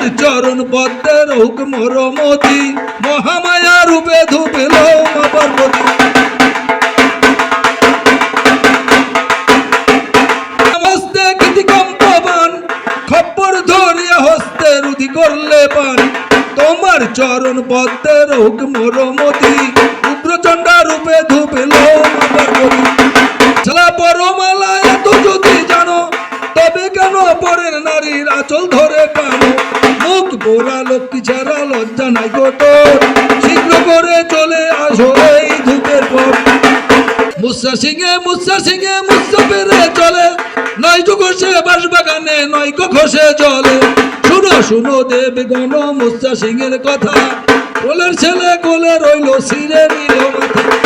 তোমার চরণ পদ্মের হুকম রমতি, মহামায়া রূপে ধুপিল মা পার্বতী। করলে পান। তোমার চরণ পদ্মের হুকম রমতি উগ্রচণ্ডা রূপে ধুপিল মা পার্বতী। পরমালা এত যদি জানো, তবে কেন পরের নারীর আচল ধরে কানো মুখ বোরা লক্ষ্মী ছাড়া লজ্জা নাই গো শীঘ্র করে চলে আসো এই ধূপের পর মুসা সিংহে মুসা সিংহে, মুসা পেরে চলে। নয় তো ঘষে বাস বাগানে নয় কো ঘষে চলে শুনো শুনো দেব গণ মুসা সিংহের কথা। কোলের ছেলে কোলে রইল সিরে নিল মাথা।